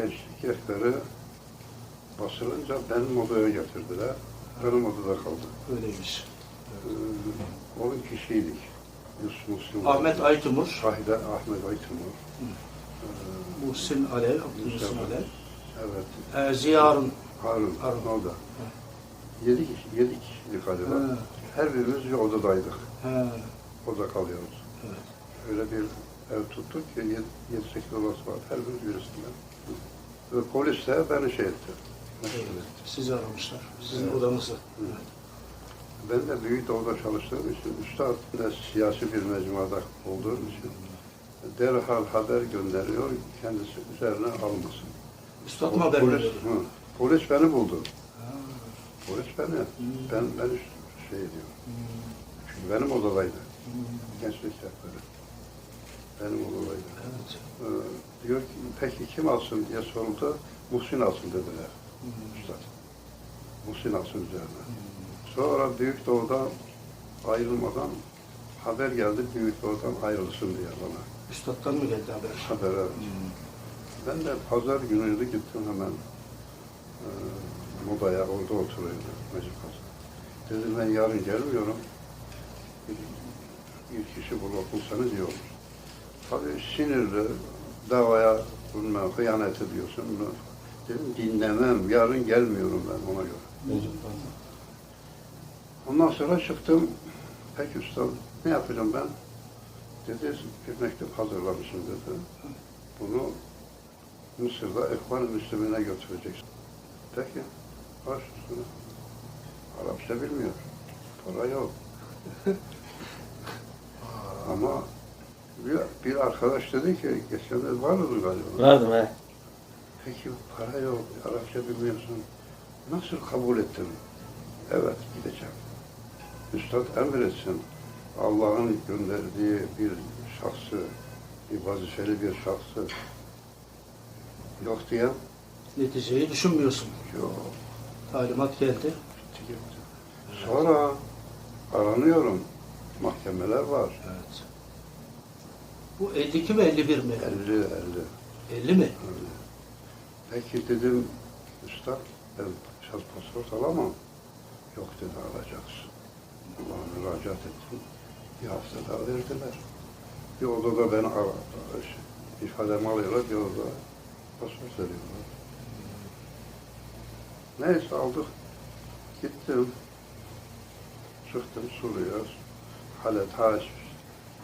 gençlik rehberi basılınca benim odaya getirdiler. Benim odada kaldı. Öyleymiş. Ee, onun kişiydik. Yusuf. Ahmet Aytumur, Şahide Ahmet Aytımur. Ee, Muhsin Alev, Abdülmuhsin. Alev, evet. e, Ziya Harun. Harun. Harun. O da. Yedi, kişi, yedi kişilik galiba. Her birimiz bir odadaydık. ha, Oda kalıyoruz. evet. Öyle bir ev tuttuk ki 7-8 odası var. Her birimiz birisinden. Ve polis de beni şey etti. evet. Sizi aramışlar. Sizin Evet. odanızı. Evet. Ben de Büyük Doğu'da çalıştığım için, üstad da siyasi bir mecmuada olduğum için derhal haber gönderiyor, kendisi üzerine almasın. Üstad mı haber polis, hı, polis beni buldu. Ha, Polis beni, ben, ben şey diyor. hmm, Çünkü benim odadaydı, hmm, gençlik rehberi. Benim odadaydı. Evet. Ee, diyor ki, peki kim alsın diye soruldu. Muhsin alsın dediler, Hmm, üstad. Muhsin alsın üzerine. hmm. Sonra Büyük Doğu'dan ayrılmadan haber geldi Büyük Doğu'dan ayrılsın diye bana. Üstad'dan mı geldi haber? Haber evet. Hmm. Ben de pazar günüydü gittim hemen e, Moda'ya orada oturuyordu Mecid Pazar. Dedim ben yarın gelmiyorum. Bir, bir kişi bul, bulsanız iyi olur. Tabii sinirli, davaya bilmem, hıyanet ediyorsun. Dedim dinlemem, yarın gelmiyorum ben ona göre. Ondan sonra çıktım. Peki usta ne yapacağım ben? Dedi bir mektup hazırlamışım dedi. Bunu Mısır'da Ekvan-ı Müslümine götüreceksin. Peki. Baş üstüne. Arapça bilmiyor. Para yok. Ama bir, bir arkadaş dedi ki geçenlerde var mı galiba? Vardım he. Peki para yok, Arapça bilmiyorsun. Nasıl kabul ettin? Evet, gideceğim. Üstad emretsin. Allah'ın gönderdiği bir şahsı, bir vazifeli bir şahsı yok diye Neticeyi düşünmüyorsun. yok. Talimat geldi. gitti gitti. Sonra aranıyorum. Mahkemeler var. Evet. Bu 52 mi 51 mi? 50, 50. 50 mi? öyle. Peki dedim, Üstad ben şahs pasaport alamam. Yok dedi alacaksın. Allah'a müracaat ettim. Bir hafta daha verdiler. Bir odada beni ara- şey, ifademi alıyorlar, bir odada pasaport veriyorlar. Neyse aldık. Gittim. Çıktım Suriye. Halet Haç,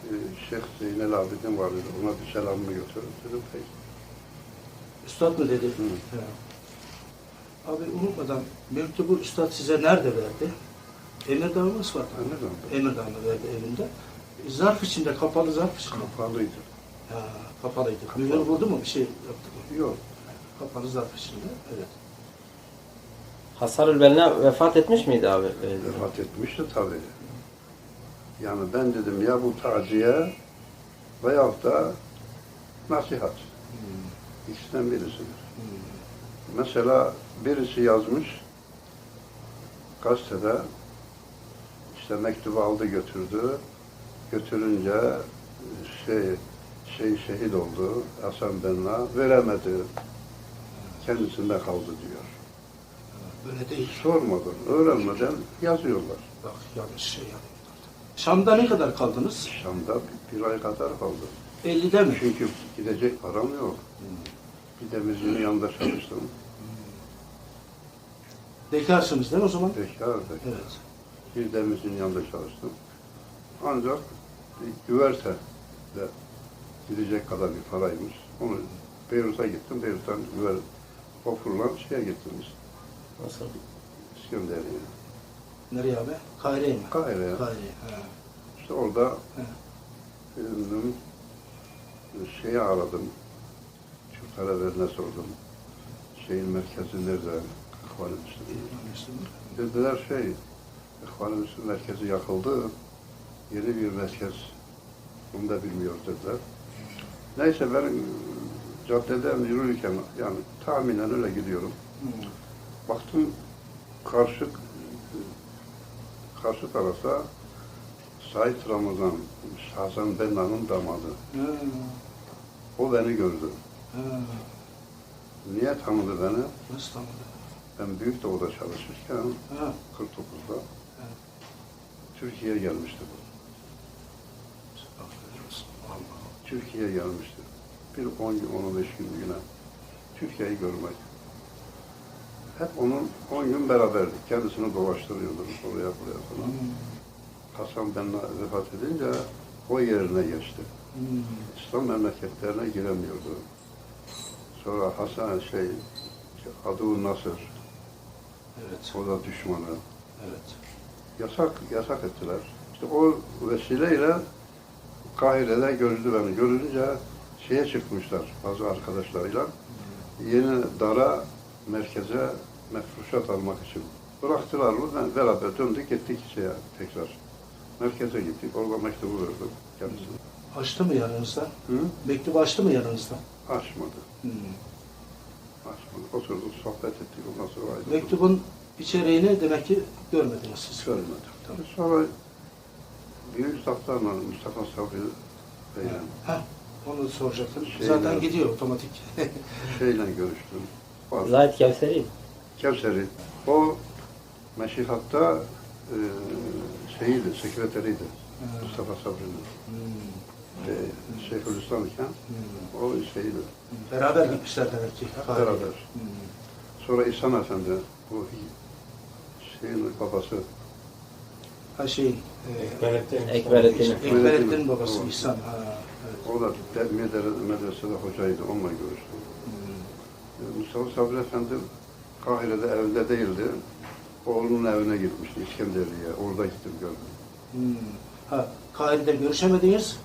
e, Şeyh Zeynel Abidin vardı. Ona bir selamını götürün. Dedim peki. Üstad mı dedi? Hı. Abi unutmadan mektubu üstad size nerede verdi? Emirdağ mı Isparta? mı? Anladın mı? Emirdağ'da verdi evinde. Zarf içinde, kapalı zarf içinde. Kapalıydı. Ha, kapalıydı. Kapalı. Mühür vurdu mu? Bir şey yaptı mı? Yok. Kapalı zarf içinde. Evet. Hasarül Benna vefat etmiş miydi abi? Vefat etmişti tabii. Yani ben dedim ya bu taziye veyahut da nasihat. Hmm. İkisinden birisidir. Hmm. Mesela birisi yazmış gazetede işte mektubu aldı götürdü. Götürünce şey şey şehit oldu. Hasan Benna veremedi. Kendisinde kaldı diyor. Böyle değil. Sormadan, öğrenmeden yazıyorlar. Bak yanlış şey yapıyorlar. Şam'da ne kadar kaldınız? Şam'da bir, ay kadar kaldı. 50'de mi? Çünkü gidecek param yok. Bir demircinin yanında çalıştım. Bekarsınız değil mi o zaman? Bekar bekar. Evet. Bir demircinin yanında çalıştım. Ancak güverte de gidecek kadar bir paraymış. Onu Beyrut'a gittim. Beyrut'tan güver vapurla şeye gittim işte. Nasıl? İskenderiye. Nereye abi? Kahire'ye mi? Kahire'ye. Kahire'ye. İşte orada efendim, şeyi aradım. Çocuklara verine sordum. Şeyin merkezi nerede? Müslüman. Dediler şey, İhvan-ı merkezi yakıldı. Yeni bir merkez, bunu da bilmiyoruz dediler. Neyse ben caddeden yürürken, yani tahminen öyle gidiyorum. Baktım karşı karşı tarafa Said Ramazan, Hasan Benna'nın damadı. Ha. O beni gördü. Ha. Niye tanıdı beni? Nasıl tanıdı? Ben Büyük Doğu'da çalışırken Ha. 49'da Evet. Türkiye'ye gelmişti bu. Türkiye'ye gelmişti. Bir 10 gün, 15 gün güne Türkiye'yi görmek. Hep onun 10 gün beraberdik. Kendisini dolaştırıyordum oraya buraya falan. Hmm. Hasan ben vefat edince o yerine geçti. Hmm. İslam memleketlerine giremiyordu. Sonra Hasan şey, Adu Nasır, Evet. o da düşmanı. Evet. Yasak, yasak ettiler. İşte o vesileyle Kahire'de görüldü beni. Görünce şeye çıkmışlar bazı arkadaşlarıyla. Yeni dara merkeze mefruşat almak için. Bıraktılar mı beraber döndük gittik şeye tekrar. Merkeze gittik. Orada mektubu verdim kendisine. Açtı mı yanınızda? Hı? Mektubu açtı mı yanınızda? Açmadı. Hmm. Açmadı. Oturduk sohbet ettik. Ondan sonra ayrıldık. Mektubun içeriğini demek ki görmediniz siz. Görmedim. Tamam. Sonra büyük zatlarla Mustafa Sabri Bey'le onu soracaktım. Şeyler- Zaten gidiyor otomatik. şeyle görüştüm. Bazı- Zahit Kevseri. Kevser'i. O meşihatta e, şeyiydi, sekreteriydi. Ha. Mustafa Sabri'nin. Hmm. E, Şeyhülislam iken Hmm. o şeydi. Beraber gitmişler demek ki. Beraber. Hmm. Sonra İhsan Efendi, bu şeyin babası, Ha şeyin, e, Ekberettin. Ekberettin babası Doğru. İhsan. Ha, evet. o da de- medre- medresede hocaydı, onunla görüştüm. Mustafa Sabri Efendi Kahire'de evde değildi. Oğlunun evine gitmişti, İskenderiye. Orada gittim gördüm. Hmm. Ha, Kahire'de görüşemediniz,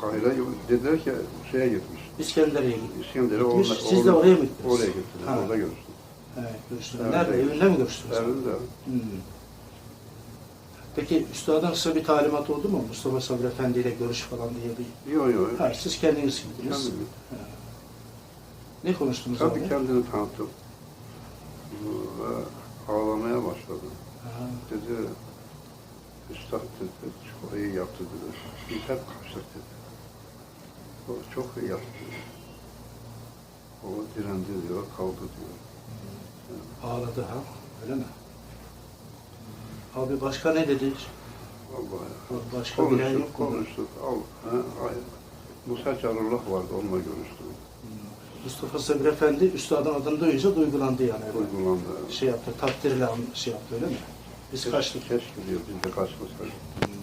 Kahire dediler ki şeye gitmiş. İskenderiye gittiniz. İskender'e Gitmiş, orada- siz de oraya mı gittiniz? Oraya gittim. Ha. Orada görüştüm. Evet, görüştünüz. Evet. Nerede? Evinde mi görüştünüz? Evinde. Hmm. Peki üstadın size bir talimat oldu mu? Mustafa Sabri Efendi ile görüş falan diye bir... Yok yok. Ha, siz kendiniz gittiniz. Kendim. Ne konuştunuz Tabii abi? kendini tanıttım. Ve ağlamaya başladı. Ha, Dedi, Üstad dedi, çok iyi yaptı dedi. Biz hep kaçtık dedi. O çok iyi yaptı dedi. O direndi diyor, kaldı diyor. ağladı ha, öyle mi? Abi başka ne dedi? Vallahi. Başka bilen Konuştuk, yok mu? konuştuk. Al, ha, ay. Musa Carullah vardı, onunla görüştüm. Mustafa Sabri Efendi üstadın adını duyunca duygulandı yani. Uygulandı. Şey yaptı, takdirle şey yaptı öyle mi? Biz kaçtık. Keşke diyor, biz de kaçmasaydık.